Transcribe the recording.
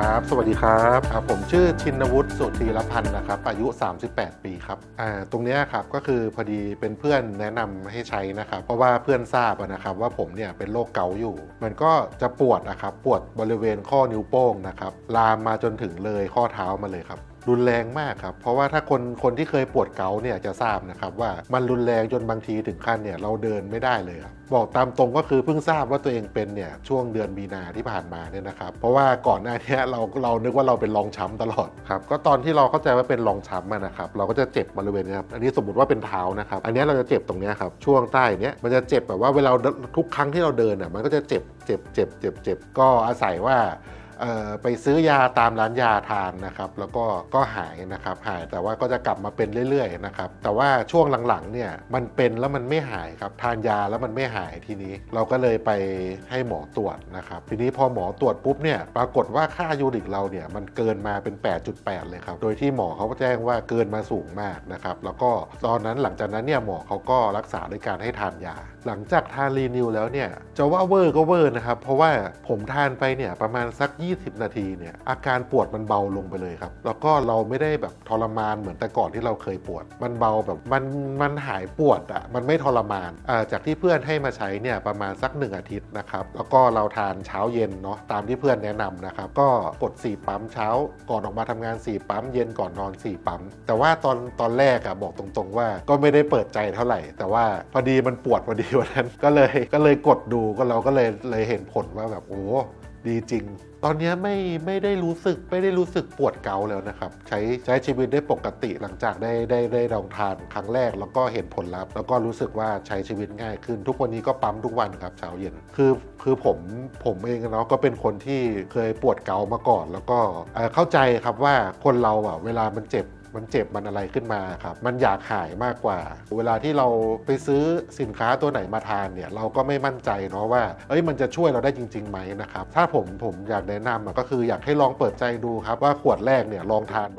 ครับ สวัสดีครับผมชื่อชินวุฒิสุธีรพันธ์นะครับ อายุ 38 ปีครับตรงนี้ครับก็คือพอดีเป็นเพื่อนแนะนำให้ใช้นะครับ เพราะว่าเพื่อนทราบนะครับว่าผมเนี่ยเป็นโรคเกาต์อยู่ มันก็จะปวดนะครับ ปวดบริเวณข้อนิ้วโป้งนะครับ ลามมาจนถึงเลยข้อเท้ามาเลยครับ รุนแรงมากครับ เพราะว่าถ้าคนคนที่เคยปวดเกาเนี่ยจะทราบนะครับว่ามันรุนแรงจนบางทีถึงขั้นเนี่ยเราเดินไม่ได้เลยครับบอกตามตรงก็คือเพิ่งทราบว่าตัวเองเป็นเนี่ยช่วงเดือนมีนาที่ผ่านมาเนี่ยนะครับ เพราะว่าก่อนหน้านี้เราเรานึกว่าเราเป็นรองช้ำตลอดครับก็ตอนที่เราเข้าใจว่าเป็นรองช้ำนะครับเราก็จะเจ็บบริเวณนี้ครับอันนี้สมมติว่าเป็นเท้านะครับอันนี้เราจะเจ็บตรงนี้ครับช่วงใต้เนี้ยมันจะเจ็บแบบว่าเวลาทุกครั้งที่เราเดินอะมันก็จะเจ็บเจ็บเจ็บเจ็บเจ็บก็อาศัยว่า ไปซื้อยาตามร้านยาทานนะครับ แล้วก็ก็หายนะครับหายแต่ว่าก็จะกลับมาเป็นเรื่อยๆนะครับแต่ว่าช่วงหลังๆเนี่ยมันเป็นแล้วมันไม่หายครับทานยาแล้วมันไม่หายทีนี้ เราก็เลยไปให้หมอตรวจนะครับ ทีนี้พอหมอตรวจปุ๊บเนี่ยปรากฏว่าค่ายูริกเราเนี่ยมันเกินมาเป็น 8.8 เลยครับโดยที่หมอเขาแจ้งว่าเกินมาสูงมากนะครับแล้วก็ตอนนั้นหลังจากนั้นเนี่ยหมอเขาก็รักษาด้วยการให้ทานยา หลังจากทานรีนิวแล้วเนี่ยจะว่าเวอร์ก็เวอร์นะครับเพราะว่าผมทานไปเนี่ยประมาณสัก20 นาทีเนี่ยอาการปวดมันเบาลงไปเลยครับ แล้วก็เราไม่ได้แบบทรมานเหมือนแต่ก่อนที่เราเคยปวด มันเบาแบบมันมันหายปวดอะ่ะมันไม่ทรมานอ่าจากที่เพื่อนให้มาใช้เนี่ยประมาณสัก 1 อาทิตย์นะครับแล้วก็เราทานเช้าเย็นเนาะตามที่เพื่อนแนะนำนะครับก็กด 4 ปั๊มเช้าก่อนออกมาทำงาน 4 ปั๊มเย็นก่อนนอน 4 ปั๊ม แต่ว่าตอนตอนแรกอะบอกตรงๆว่าก็ไม่ได้เปิดใจเท่าไหร่ แต่ว่าพอดีมันปวดพอดีวันนั้นก็เลยก็เลยกดดูก็เราก็เลยเลยเห็นผลว่าแบบโอ้ ดีจริง ตอนนี้ไม่ไม่ได้รู้สึกไม่ได้รู้สึกปวดเกาแล้วนะครับ ใช้ใช้ชีวิตได้ปกติหลังจากได้ได้ได้ลองทานครั้งแรก แล้วก็เห็นผลลัพธ์แล้วก็รู้สึกว่าใช้ชีวิตง่ายขึ้น ทุกวันนี้ก็ปั๊มทุกวันครับเช้าเย็นคือคือผมผมเองเนาะก็เป็นคนที่เคยปวดเกามาก่อน แล้วก็เอ่อเข้าใจครับว่าคนเราอะเวลามันเจ็บ มันเจ็บมันอะไรขึ้นมาครับมันอยากหายมากกว่า เวลาที่เราไปซื้อสินค้าตัวไหนมาทานเนี่ยเราก็ไม่มั่นใจเนาะว่าเอ้ยมันจะช่วยเราได้จริงๆไหมนะครับถ้าผมผมอยากแนะนำก็คืออยากให้ลองเปิดใจดูครับว่าขวดแรกเนี่ยลองทาน